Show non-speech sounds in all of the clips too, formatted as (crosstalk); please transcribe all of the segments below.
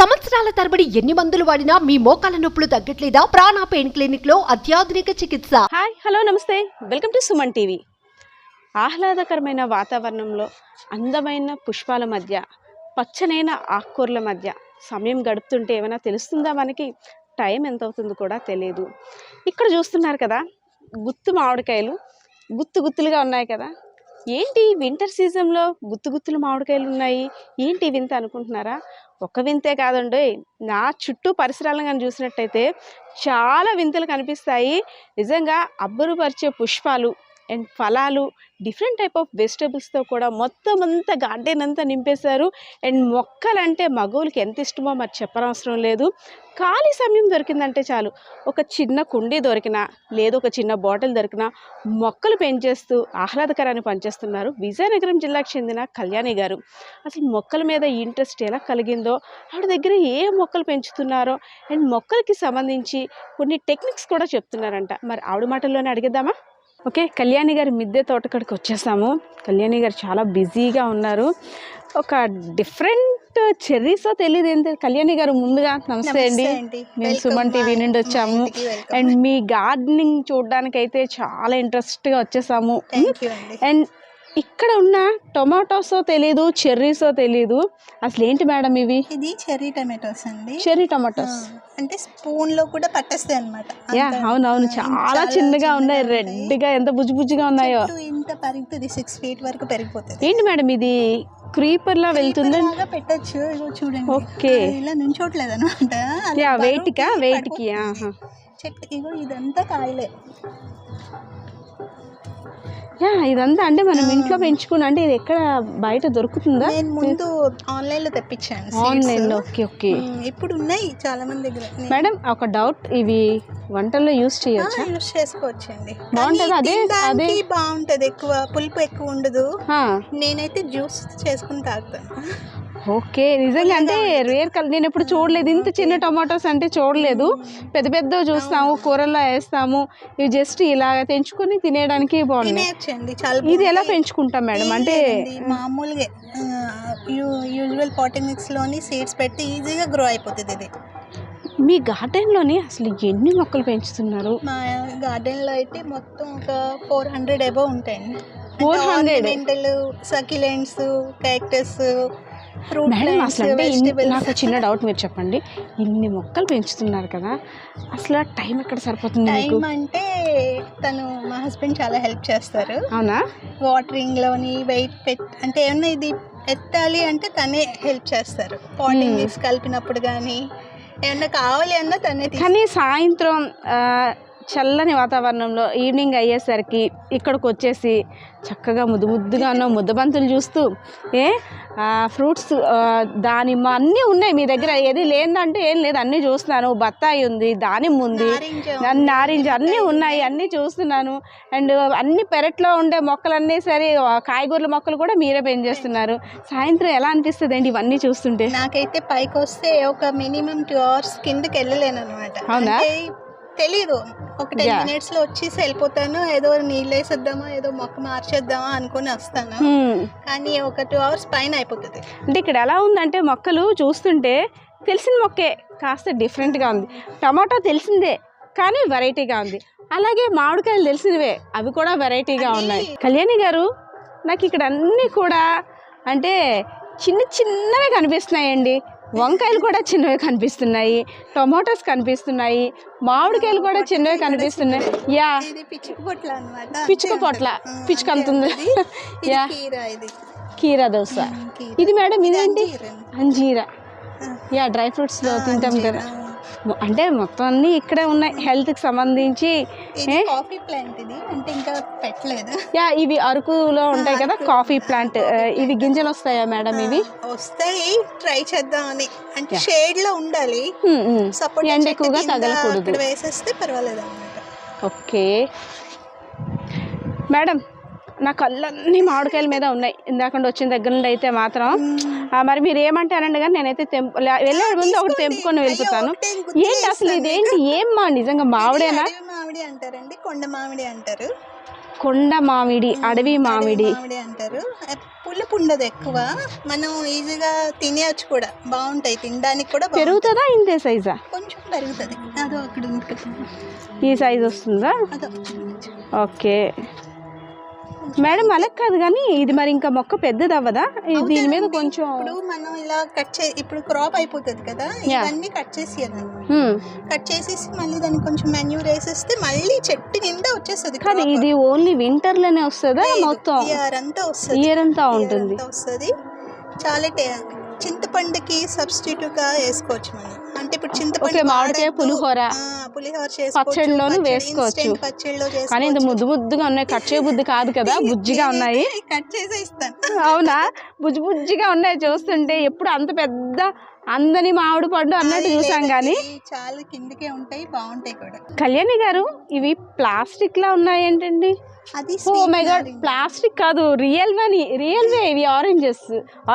సంవత్సరాల తరబడి ఎన్ని మందులు వాడినా మీ మోకాల నొప్పులు తగ్గట్లేదా? ప్రాణ పెయిన్ క్లినిక్లో అత్యాధునిక చికిత్స. Hi hello namaste. Welcome to Suman TV. ఆహ్లాదకరమైన వాతావరణంలో అందమైన పుష్పాల మధ్య పచ్చనైన ఆకుకూరల మధ్య సమయం గడుపుతుంటే ఏమైనా తెలుస్తుందా మనకి? టైం ఎంత అవుతుందో కూడా తెలియదు ఇక్కడ చూస్తున్నారు కదా గుత్తు మామిడికాయలు. గుత్తు గుత్తులుగా ఉన్నాయి కదా. ఏంటి వింటర్ సీజన్లో గుత్తు గుత్తులు మామిడికాయలు ఉన్నాయి? ఏంటి వింత అనుకుంటున్నారా? ఒక వింతే కాదండి నా చుట్టూ పరిసరాలను కానీ చూసినట్టయితే చాలా వింతలు కనిపిస్తాయి. నిజంగా అబ్బురుపరిచే పుష్పాలు అండ్ ఫలాలు డిఫరెంట్ టైప్ ఆఫ్ వెజిటబుల్స్తో కూడా మొత్తం అంతా గార్డెన్ అంతా నింపేశారు. అండ్ మొక్కలంటే మగవులకి ఎంత ఇష్టమో మరి చెప్పనవసరం లేదు. ఖాళీ సమయం దొరికిందంటే చాలు. ఒక చిన్న కుండీ దొరికినా లేదు ఒక చిన్న బాటిల్ దొరికినా మొక్కలు పెంచేస్తూ ఆహ్లాదకరాన్ని పనిచేస్తున్నారు విజయనగరం జిల్లాకు చెందిన కళ్యాణి గారు. అసలు మొక్కల మీద ఇంట్రెస్ట్ ఎలా కలిగిందో ఆవిడ దగ్గర ఏ మొక్కలు పెంచుతున్నారో అండ్ మొక్కలకి సంబంధించి కొన్ని టెక్నిక్స్ కూడా చెప్తున్నారంట. మరి ఆవిడ మాటల్లోనే అడిగిద్దామా? ఓకే కళ్యాణి గారి మిద్దె తోటకాడికి వచ్చేసాము. కళ్యాణి గారు చాలా బిజీగా ఉన్నారు. ఒక డిఫరెంట్ చెర్రీసో తెలియదు ఏంటి కళ్యాణి గారు ముందుగా నమస్తే అండి. మేము సుమన్ టీవీ నుండి వచ్చాము. అండ్ మీ గార్డెనింగ్ చూడడానికి అయితే చాలా ఇంట్రెస్ట్గా వచ్చేసాము. అండ్ ఇక్కడ ఉన్న టొమాటోసో తెలీదు చెర్రీసో తెలీదు. అసలు ఏంటి మేడం ఇవి? ఇది చెర్రీ టమాటోస్ అండి. Cherry tomatoes. అంటే స్పూన్లో కూడా పట్టేస్తాయి అనమాట యా అవునవును. చాలా చిన్నగా ఉన్నాయి. రెడ్గా ఎంత బుజ్జి బుజ్జిగా ఉన్నాయో. ఇంత పెరుగుతుంది. సిక్స్ ఫీట్ వరకు పెరిగిపోతుంది. ఏంటి మేడం ఇది? క్రీపర్ లా వెళ్తుందా పెట్టచ్చు. చూడండి. ఓకే. ఇలా నుంచోట్లేదు అనమాట యా వెయిట్ కా వెయిట్కి ఆహా. చెట్టు ఇగో ఇదంతా కాయలే. యా ఇదంతా అంటే మనం ఇంట్లో పెంచుకున్న అంటే ఇది ఎక్కడ బయట దొరుకుతుందా? నేను ముందు ఆన్లైన్లో తెప్పించాను. Online okay okay. ఉమ్, ఇప్పుడు ఉన్నాయి చాలా మంది దగ్గర. మేడం ఒక డౌట్ ఇవి వంటల్లో యూస్ చేయొచ్చా? యూస్ చేసుకోవచ్చండి. బాగుంటది? అదే అదే. బాగుంటది ఎక్కువ. పులుపు ఎక్కువ ఉండదు. నేనైతే జ్యూస్ చేసుకుని తాగుతాను. ఓకే నిజంగా అంటే రేర్ కలర్ నేను ఎప్పుడు చూడలేదు. ఇంత చిన్న టొమాటోస్ అంటే చూడలేదు. పెద్ద పెద్ద చూస్తాము కూరల్లో వేస్తాము. ఇవి జస్ట్ ఇలా తెంచుకొని తినేయడానికి బాగున్నాయి. ఇది ఎలా పెంచుకుంటాం మేడం? అంటే మామూలుగా యూజువల్ పాటింగ్స్లోని సీడ్స్ పెడితే ఈజీగా గ్రో అయిపోతుంది ఇది. మీ గార్డెన్లోనే అసలు ఎన్ని మొక్కలు పెంచుతున్నారు? మా గార్డెన్లో అయితే మొత్తం ఒక ఫోర్ హండ్రెడ్ ఎబో ఉంటాయండి. 400? సకిలెంట్స్ క్యాక్టస్ మేడం అసలు అంటే నాకు చిన్న డౌట్ మీరు చెప్పండి. ఇన్ని మొక్కలు పెంచుతున్నారు కదా అసలు టైం ఎక్కడ సరిపోతుంది టైం అంటే తను మా హస్బెండ్ చాలా హెల్ప్ చేస్తారు. అవునా? వాటరింగ్లోని వెయిట్ పెట్ అంటే ఏమన్నా ఇది ఎత్తాలి అంటే తనే హెల్ప్ చేస్తారు. పాటింగ్ కలిపినప్పుడు కానీ ఏమన్నా కావాలి అన్నా తనే కానీ సాయంత్రం చల్లని వాతావరణంలో ఈవినింగ్ అయ్యేసరికి ఇక్కడికి వచ్చేసి చక్కగా ముద్దు ముద్దుగా ఉన్న ముద్దబంతులు చూస్తూ ఏ ఫ్రూట్స్ దానిమ్మ అన్నీ ఉన్నాయి మీ దగ్గర. ఏది లేదంటే ఏం లేదు అన్నీ చూస్తున్నాను. బత్తాయి ఉంది దానిమ్మ ఉంది నారింజ అన్నీ ఉన్నాయి అన్నీ చూస్తున్నాను. అండ్ అన్ని పెరట్లో ఉండే మొక్కలన్నీ సరే కాయగూరల మొక్కలు కూడా మీరే పెంచేస్తున్నారు. సాయంత్రం ఎలా అనిపిస్తుంది అండి ఇవన్నీ చూస్తుంటే? నాకైతే పైకి వస్తే ఒక మినిమం టూ అవర్స్ కిందకి వెళ్ళలేను అనమాట అవునా? తెలీదు. ఒక టెన్. మినిట్స్లో వచ్చేసి వెళ్ళిపోతాను. ఏదో నీళ్ళు వేసేద్దామా ఏదో మొక్క మార్చేద్దామా అనుకుని వస్తాను. కానీ ఒక టూ అవర్స్ పైన అయిపోతుంది. అంటే ఇక్కడ ఎలా ఉందంటే మొక్కలు చూస్తుంటే తెలిసిన మొక్కే కాస్త డిఫరెంట్గా ఉంది. టమాటో తెలిసిందే కానీ వెరైటీగా ఉంది. అలాగే మామిడికాయలు తెలిసినవే అవి కూడా వెరైటీగా ఉన్నాయి. కళ్యాణి గారు నాకు ఇక్కడ అన్నీ కూడా అంటే చిన్న చిన్నవే కనిపిస్తున్నాయండి. వంకాయలు కూడా చిన్నవి కనిపిస్తున్నాయి టొమాటోస్ కనిపిస్తున్నాయి మామిడికాయలు కూడా చిన్నవి కనిపిస్తున్నాయి. యా. పిచ్చుక పొట్ల పిచ్చుక పొట్ల. పిచ్చుక అంత ఉంది (laughs) యా. కీరా దోశ. ఇది మేడం ఇదేంటి? అంజీరం. యా డ్రై ఫ్రూట్స్లో తింటాం కదా. అంటే మొత్తం అన్నీ ఇక్కడే ఉన్నాయి. హెల్త్కి సంబంధించి? కాఫీ ప్లాంట్ ఇది. అంటే ఇంకా పెట్టలేదు. యా ఇవి అరకులో ఉంటాయి కదా కాఫీ ప్లాంట్ ఇవి గింజలు వస్తాయా మేడం ఇవి? వస్తాయి. ట్రై చేద్దామని. అంటే షేడ్లో ఉండాలి. సపోర్ట్ ఎండ ఎక్కువగా తగలకూడదు. వేసేస్తే పర్వాలేదు ఓకే. మేడం నా కళ్ళన్నీ మామిడికాయల మీద ఉన్నాయి. ఇందాక వచ్చిన దగ్గర నుండి అయితే మాత్రం. మరి మీరు ఏమంటారండి కానీ నేనైతే తెంపు వెళ్ళే ముందు ఒకటి తెంపుకొని వెళ్ళిపోతాను. గుర్తు ఏంటి అసలు ఇదేంటి ఏం మా నిజంగా మామిడేనా? మామిడి అంటారండి. కొండ మామిడి అంటారు. కొండ మామిడి అడవి మామిడి. అంటారు. పులుపు ఉండదు ఎక్కువ. మనం ఈజీగా తినేయచ్చు కూడా. బాగుంటాయి. తినడానికి కూడా. పెరుగుతుందా? ఇంతే సైజా? కొంచెం పెరుగుతుంది. అదో అక్కడ. ఈ సైజ్ వస్తుందా? ఓకే. మేడం అలా కాదు కానీ ఇది మరి ఇంకా మొక్క పెద్దది అవ్వదా? దీని మీద. కొంచెం ఇప్పుడు మనం ఇలా కట్ చే ఇప్పుడు క్రాప్ అయిపోతుంది కదా. ఇవన్నీ కట్ చేసేయాలన్నమాట హ్మ్. కట్ చేసేసి మళ్ళీ దానికి కొంచెం మెన్యూర్ వేసేస్తే మళ్ళీ చెట్టు నిండా వచ్చేస్తుంది కానీ ఇది ఓన్లీ వింటర్లోనే వస్తుందా మొత్తం? ఇయర్ అంతా వస్తుంది. ఇయర్ అంతా ఉంటుంది. వస్తుంది. చాలా టే- చింతపండుకి సబ్స్టిట్యూట్గా వేసుకోవచ్చు మనం అంటే ఇప్పుడు చింతపండు మామిడికాయ. పులిహోర. పులిహోర పచ్చడిలోను పచ్చడి, వేసుకోవచ్చు. కానీ ఇంత ముద్దు ముద్దుగా ఉన్నాయి కట్ చేయ బుద్ధి కాదు కదా (laughs) బుజ్జిగా ఉన్నాయి కట్ చేసే ఇస్తాను అవునా బుజ్జి బుజ్జిగా ఉన్నాయి చూస్తుంటే ఎప్పుడు అంత పెద్ద అందని మామిడి పండు అన్నట్టు చూసాం కానీ చాలా కిందకే ఉంటాయి బాగుంటాయి కూడా. కళ్యాణి గారు ఇవి ప్లాస్టిక్ లా ఉన్నాయి ఏంటండి అది ఓ మై గాడ్. ప్లాస్టిక్ కాదు రియల్ వని రియల్ వే ఇవి ఆరెంజెస్.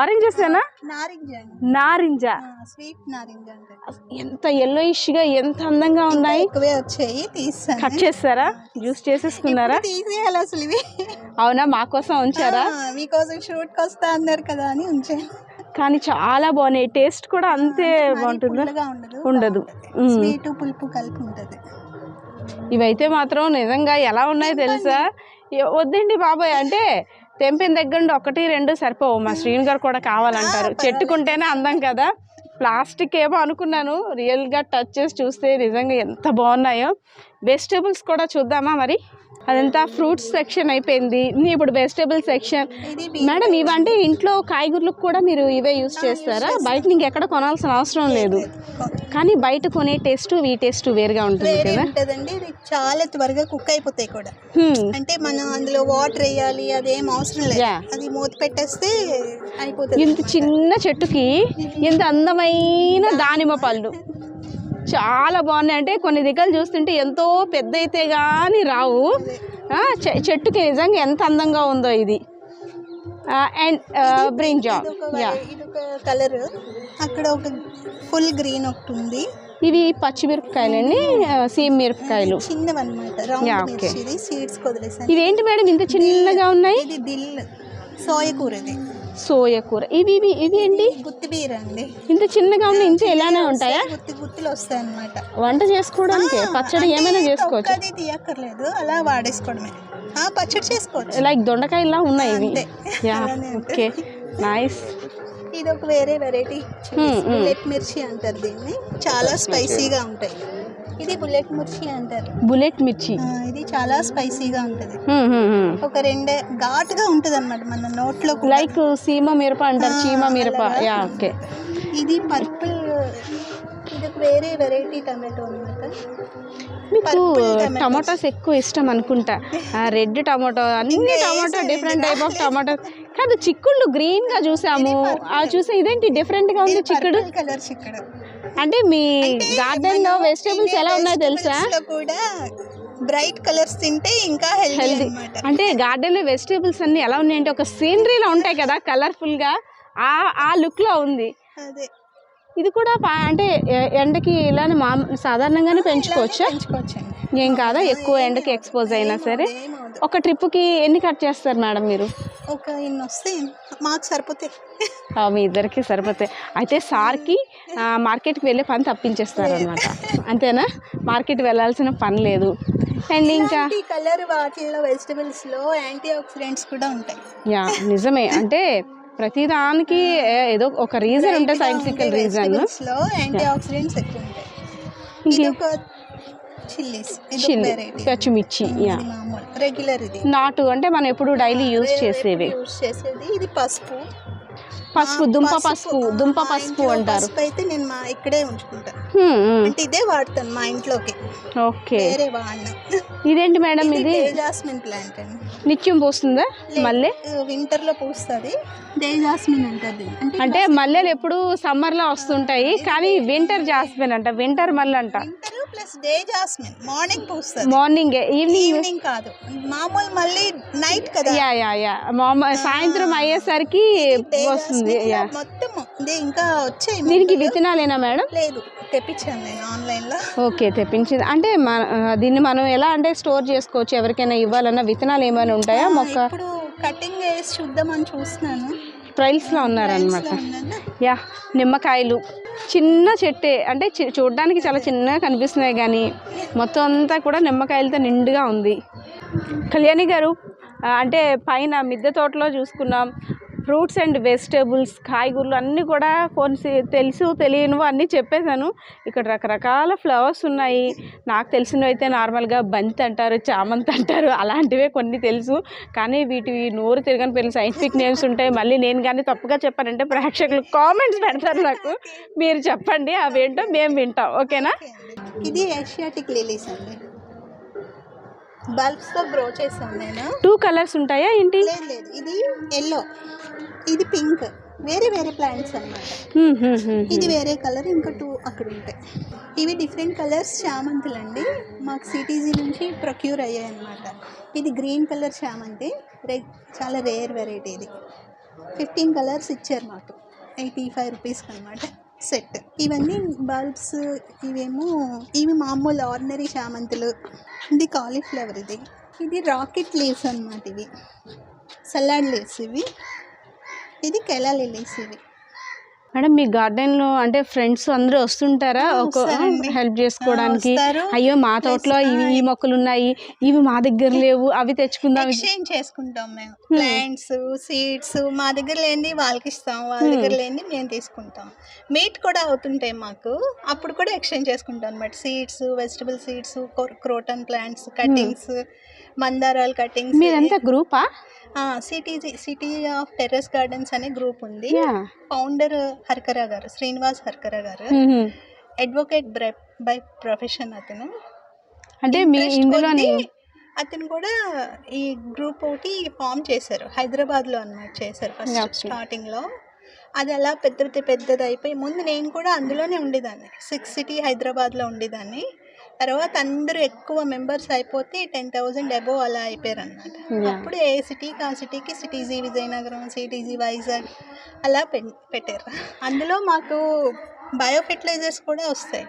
ఆరెంజెస్ ఏనా? నారింజ స్వీట్ నారింజ ఎంత ఎల్లోయిష్గా ఎంత అందంగా ఉన్నాయి. ఎక్కువే వచ్చాయి కట్ చేస్తారా? జ్యూస్ చేసేసుకున్నారా? తీసేయాలి అసలు ఇవి. అవునా మా కోసం ఉంచారా? మీకోసం షూట్కి వస్తా అన్నారు కదా అని ఉంచాను. కానీ చాలా బాగున్నాయి. టేస్ట్ కూడా అంతే బాగుంటుందా. ఉండదు. స్వీట్ పులుపు కలిపి ఉంటది. ఇవైతే మాత్రం నిజంగా ఎలా ఉన్నాయో తెలుసా? వద్దండి బాబాయ్. అంటే తెంపిన దగ్గర నుండి ఒకటి రెండు సరిపోవు. మా శ్రీను గారు కూడా కావాలంటారు. చెట్టుకుంటేనే అందం కదా. ప్లాస్టిక్ ఏమో అనుకున్నాను. రియల్గా టచ్ చేసి చూస్తే నిజంగా ఎంత బాగున్నాయో. వెజిటేబుల్స్ కూడా చూద్దామా మరి? అదంతా ఫ్రూట్స్ సెక్షన్ అయిపోయింది. ఇప్పుడు వెజిటేబుల్ సెక్షన్. మేడం ఇవంటే ఇంట్లో కాయగూరలకు కూడా మీరు ఇవే యూస్ చేస్తారా? బయట నీకు ఎక్కడ కొనాల్సిన అవసరం లేదు. కానీ బయట కొనే టేస్ట్ ఈ టేస్ట్ వేరుగా ఉంటుంది కదా. ఉంటదండి. చాలా త్వరగా కుక్ అయిపోతాయి కూడా. అంటే మనం అందులో వాటర్ వేయాలి అదేం అవసరం లేదు. అది మూత పెట్టేస్తే అయిపోతుంది. ఇంత చిన్న చెట్టుకి ఇంత అందమైన దానిమ్మ పళ్ళు. చాలా బాగున్నాయి. అంటే కొన్ని దిగ్గలు చూస్తుంటే ఎంతో పెద్ద అయితే కానీ రావు చెట్టుకి నిజంగా ఎంత అందంగా ఉందో ఇది. And brinjal colour. అక్కడ ఒక ఫుల్ గ్రీన్ ఒకటి ఉంది ఇవి పచ్చిమిరపకాయలండి. సీమ్ మిరపకాయలు. చిన్నవన్నమాట. Yeah, round okay. మిర్చి ఇది. సీడ్స్ వదిలేసాను ఇవేంటి మేడం ఇంత చిన్నగా ఉన్నాయి? ఇది దిల్ సోయ కూర సోయ కూర. ఇవి ఇవి ఇవి ఏంటి? గుత్తి బీర అండి. ఇంత చిన్నగా ఉన్నాయి ఇంత ఎలానే ఉంటాయా? గుత్తి గుత్తులు వస్తాయి అనమాట వంట చేసుకోవడానికి? పచ్చడి ఏమైనా చేసుకోవచ్చు? అది తీయక్కర్లేదు అలా వాడేసుకోవడమే. ఆ పచ్చడి చేసుకోవచ్చు. లైక్ దొండకాయలా ఉన్నాయి ఇవి. Yeah okay. నైస్. ఇది ఒక వేరే వెరైటీ. బుల్లెట్ మిర్చి అంటారు దీన్ని. చాలా స్పైసీగా ఉంటాయి. ఇది బుల్లెట్ మిర్చి అంటారు. బుల్లెట్ మిర్చి. ఇది చాలా స్పైసీగా ఉంటుంది. ఒక రెండే ఘాటుగా ఉంటుంది అనమాట మన నోట్లో. లైక్ సీమ మిరప అంటారు చీమ మిరప. Yeah okay. ఇది పర్పుల్ ఇది వేరే వెరైటీ టమాటో అనమాట మీకు. టమాటోస్. ఎక్కువ ఇష్టం అనుకుంటా. రెడ్ టమాటో అన్ని tomato different type of tomato. కాదు చిక్కుళ్ళు గ్రీన్గా చూసాము. ఆ చూసా ఇదేంటి డిఫరెంట్గా ఉంది చిక్కుడు? కలర్ చిక్కుడు. అంటే మీ గార్డెన్లో వెజిటేబుల్స్ ఎలా ఉన్నాయో తెలుసా? కూడా బ్రైట్ కలర్స్ తింటే ఇంకా హెల్దీ అంటే గార్డెన్లో వెజిటేబుల్స్ అన్ని ఎలా ఉన్నాయంటే ఒక సీనరీలో ఉంటాయి కదా కలర్ఫుల్గా. ఆ ఆ లుక్లో ఉంది. అదే. ఇది కూడా పా- అంటే ఎండకి ఇలానే మా సాధారణంగానే పెంచుకోవచ్చా? పెంచుకోవచ్చండి. ఏం కాదా? ఎక్కువ ఎండకి ఎక్స్పోజ్ అయినా సరే. ఒక ట్రిప్కి ఎన్ని కట్ చేస్తారు మేడం మీరు? ఒక ఇన్ని వస్తే మాకు సరిపోతాయి. మీ ఇద్దరికి సరిపోతాయి. అయితే సార్కి మార్కెట్కి వెళ్ళే పని తప్పించేస్తారు అనమాట (laughs) అంతేనా? మార్కెట్ వెళ్ళాల్సిన పని లేదు. అండ్ ఇంకా కలర్ వాటిల్లో వెజిటబుల్స్లో యాంటీ ఆక్సిడెంట్స్ కూడా ఉంటాయి. యా నిజమే. అంటే ప్రతిదానికి ఏదో ఒక రీజన్ ఉంటుంది సైంటిఫికల్ రీజన్లో యాంటీ ఆక్సిడెంట్స్ ఎక్కువ ఉంటాయి చిల్లీస్ చిల్లి పచ్చిమిర్చి యా మామూలు రెగ్యులర్ ఇది. నాటు అంటే మనం ఎప్పుడు డైలీ యూజ్ చేసేవి. చేసేది ఇది పసుపు పసుపు దుంప పసుపు దుంప పసుపు అంటారు పసుపు అయితే నేను మా ఇక్కడే ఉంచుకుంటాను. అంటే ఇదే వాడతాను మా ఇంట్లోకి. ఓకే. వేరే వాడిన. ఇదేంటి మేడం ఇది జాస్మిన్ ప్లాంట్ అండి. నిత్యం పోస్తుందా మళ్ళీ? వింటర్లో పూస్తుంది. డే జాస్మిన్ దీన్ని. అంటే మల్లెలు ఎప్పుడు సమ్మర్లో వస్తుంటాయి కానీ వింటర్ జాస్మిన్. అంట వింటర్ మల్లె అంట. Plus day jasmine. మార్నింగ్ పూస్తుంది. Morning evening? ఈవినింగ్ కాదు. మామూలు మళ్ళీ నైట్ కదా. Yeah yeah yeah. మామ సాయంత్రం అయ్యేసరికి వస్తుంది. Jasmine yeah. మొత్తం ఇది ఇంకా వచ్చాయి దీనికి. విత్తనాలేనా మేడం? లేదు తెప్పించాను నేను ఆన్లైన్లో. ఓకే తెప్పించింది. అంటే దీన్ని మనం ఎలా అంటే స్టోర్ చేసుకోవచ్చు? ఎవరికైనా ఇవ్వాలన్న విత్తనాలు ఏమైనా ఉంటాయా? మొక్క? ఇప్పుడు కటింగ్ వేసి చూద్దామని చూస్తున్నాను. ట్రైల్స్లో ఉన్నారనమాట. యా నిమ్మకాయలు. చిన్న చెట్టే అంటే చూడడానికి చాలా చిన్నగా కనిపిస్తున్నాయి కానీ మొత్తం అంతా కూడా నిమ్మకాయలతో నిండుగా ఉంది. కళ్యాణి గారు అంటే పైన మిద్దె తోటలో చూసుకున్నాం. ఫ్రూట్స్ అండ్ వెజిటేబుల్స్ కాయగూరలు అన్నీ కూడా కొన్ని తెలుసు తెలియనివి అన్నీ చెప్పేశాను. ఇక్కడ రకరకాల ఫ్లవర్స్ ఉన్నాయి. నాకు తెలిసినవి అయితే నార్మల్గా బంతి అంటారు చామంతి అంటారు అలాంటివే కొన్ని తెలుసు. కానీ వీటి నోరు తిరగని పేర్లు సైంటిఫిక్ నేమ్స్ ఉంటాయి. మళ్ళీ నేను కానీ తప్పుగా చెప్పానంటే ప్రేక్షకులు కామెంట్స్ పెడతారు నాకు. మీరు చెప్పండి అవేంటో మేము వింటాం. ఓకేనా? ఇది ఏషియాటిక్ లిలీస్ అండి. బల్బ్స్తో గ్రో చేశాను నేను. టూ కలర్స్ ఉంటాయా ఏంటి? లేదు లేదు. ఇది ఎల్లో ఇది పింక్ వేరే వేరే ప్లాంట్స్ హ్మ్, ఇది వేరే కలర్ ఇంకా టూ అక్కడ ఉంటాయి. ఇవి డిఫరెంట్ కలర్స్ చామంతులు అండి. మాకు సిటీజీ నుంచి ప్రొక్యూర్ అయ్యాయి అనమాట ఇది గ్రీన్ కలర్ చామంతి. రే చాలా రేర్ వెరైటీ ఇది. ఫిఫ్టీన్ కలర్స్ ఇచ్చారు మాకు. ఎయిటీ ఫైవ్ రూపీస్కి అనమాట సెట్. ఇవన్నీ బల్బ్స్ ఇవేమో ఇవి మామూలు ఆర్డినరీ చామంతులు. ఇది కాలీఫ్లవర్ ఇది. ఇది రాకెట్ లీవ్స్ అనమాట ఇవి. సలాడ్ లీవ్స్ ఇవి. ఇది కెలా లిలీస్ ఇవి. మేడం మీ గార్డెన్లో అంటే ఫ్రెండ్స్ అందరూ వస్తుంటారా? ఒక. హెల్ప్ చేసుకోవడానికి. అయ్యో మా తోటలో ఈ మొక్కలు ఉన్నాయి ఇవి మా దగ్గర (laughs) లేవు. అవి తెచ్చుకుందాం. ఎక్స్చేంజ్ చేసుకుంటాం మేము. ప్లాంట్స్ సీడ్స్ మా దగ్గర లేనిది వాళ్ళకి ఇస్తాం. వాళ్ళ దగ్గర లేనిది మేము తీసుకుంటాం. మీట్ కూడా అవుతుంటాయి మాకు. అప్పుడు కూడా ఎక్స్చేంజ్ చేసుకుంటాం అనమాట seeds vegetable seeds croton plants cuttings మందారాల cuttings మీరంతా గ్రూపా? City city of terrace gardens అనే గ్రూప్ ఉంది. ఫౌండర్ హర్కరా గారు శ్రీనివాస్ హర్కరా గారు. అడ్వకేట్ బై ప్రొఫెషన్ అతను. అంటే మీ ఇందులోని అతను కూడా ఈ గ్రూప్ ఒకటి ఫామ్ చేశారు. హైదరాబాద్లో అన్నమాట చేశారు ఫస్ట్ Okay. స్టార్టింగ్లో అది అలా పెద్ద పెద్ద పెద్దది అయిపోయి ముందు నేను కూడా అందులోనే ఉండేదాన్ని. సిక్స్ సిటీ హైదరాబాద్లో ఉండేదాన్ని. తర్వాత అందరూ ఎక్కువ మెంబర్స్ అయిపోతే టెన్ థౌజండ్ అబోవ్ అలా అయిపోయారు అనమాట. అప్పుడు ఏ సిటీకి ఆ సిటీకి సిటీజీ విజయనగరం సిటీజీ వైజాగ్ అలా పెట్టారు. అందులో మాకు బయో ఫెర్టిలైజర్స్ కూడా వస్తాయి.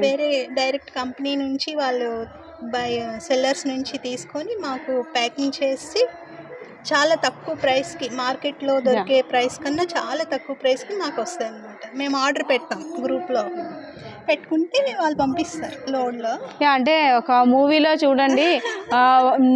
వేరే డైరెక్ట్ కంపెనీ నుంచి వాళ్ళు బై సెల్లర్స్ నుంచి తీసుకొని మాకు ప్యాకింగ్ చేసి చాలా తక్కువ ప్రైస్కి మార్కెట్లో దొరికే ప్రైస్ కన్నా చాలా తక్కువ ప్రైస్కి మాకు వస్తాయి అనమాట మేము ఆర్డర్ పెట్టాం గ్రూప్లో. పెట్టుకుంటే వాళ్ళు పంపిస్తారు లోడ్లో యా, అంటే ఒక మూవీలో చూడండి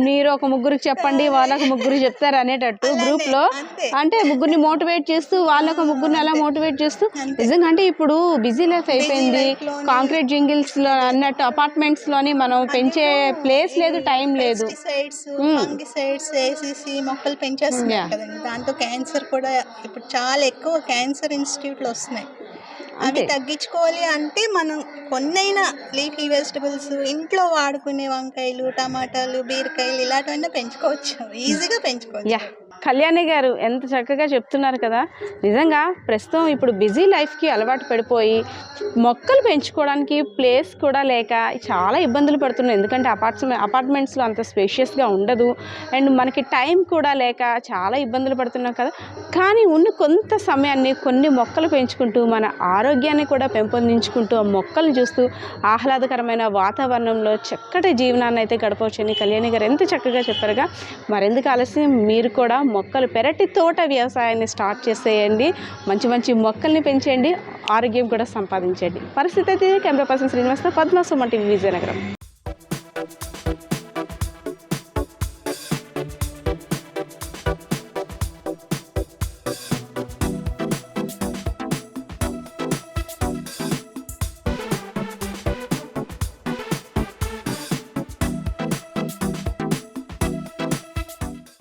మీరు ఒక ముగ్గురికి చెప్పండి వాళ్ళొక ముగ్గురు చెప్తారు అనేటట్టు గ్రూప్లో అంతే. అంటే ముగ్గురిని మోటివేట్ చేస్తూ వాళ్ళొక ముగ్గురిని అలా మోటివేట్ చేస్తూ నిజంగా అంటే ఇప్పుడు బిజీ లైఫ్ అయిపోయింది. కాంక్రీట్ జింగిల్స్లో అన్నట్టు అపార్ట్మెంట్స్లోని మనం పెంచే ప్లేస్ లేదు టైం లేదు. ఫంగిసైడ్స్ వేసేసి మొక్కలు పెంచేస్తున్నాయి. కదండి. దాంతో క్యాన్సర్ కూడా ఇప్పుడు చాలా ఎక్కువ క్యాన్సర్ ఇన్స్టిట్యూట్లు వస్తున్నాయి. అవి తగ్గించుకోవాలి అంటే మనం కొన్నైనా లీఫీ వెజిటబుల్స్ ఇంట్లో వాడుకునే వంకాయలు టమాటాలు బీరకాయలు ఇలాంటివన్నీ పెంచుకోవచ్చు. ఈజీగా పెంచుకోవచ్చు. కళ్యాణి గారు ఎంత చక్కగా చెప్తున్నారు కదా. నిజంగా ప్రస్తుతం ఇప్పుడు బిజీ లైఫ్కి అలవాటు పడిపోయి మొక్కలు పెంచుకోవడానికి ప్లేస్ కూడా లేక చాలా ఇబ్బందులు పడుతున్నాయి ఎందుకంటే అపార్ట్మెంట్ అపార్ట్మెంట్స్లో అంత స్పేషియస్గా ఉండదు. అండ్ మనకి టైం కూడా లేక చాలా ఇబ్బందులు పడుతున్నాం కదా. కానీ ఉన్న కొంత సమయాన్ని కొన్ని మొక్కలు పెంచుకుంటూ మన ఆరోగ్యాన్ని కూడా పెంపొందించుకుంటూ ఆ మొక్కలు చూస్తూ ఆహ్లాదకరమైన వాతావరణంలో చక్కటి జీవనాన్ని అయితే గడపవచ్చని కళ్యాణి గారు ఎంత చక్కగా చెప్పారుగా. మరెందుకు ఆలస్యం? మీరు కూడా మొక్కలు పెరటి తోట వ్యవసాయాన్ని స్టార్ట్ చేసేయండి. మంచి మంచి మొక్కల్ని పెంచండి ఆరోగ్యం కూడా సంపాదించండి పరిస్థితి అయితే camera person Srinivasa Padma Suman TV Vizianagaram.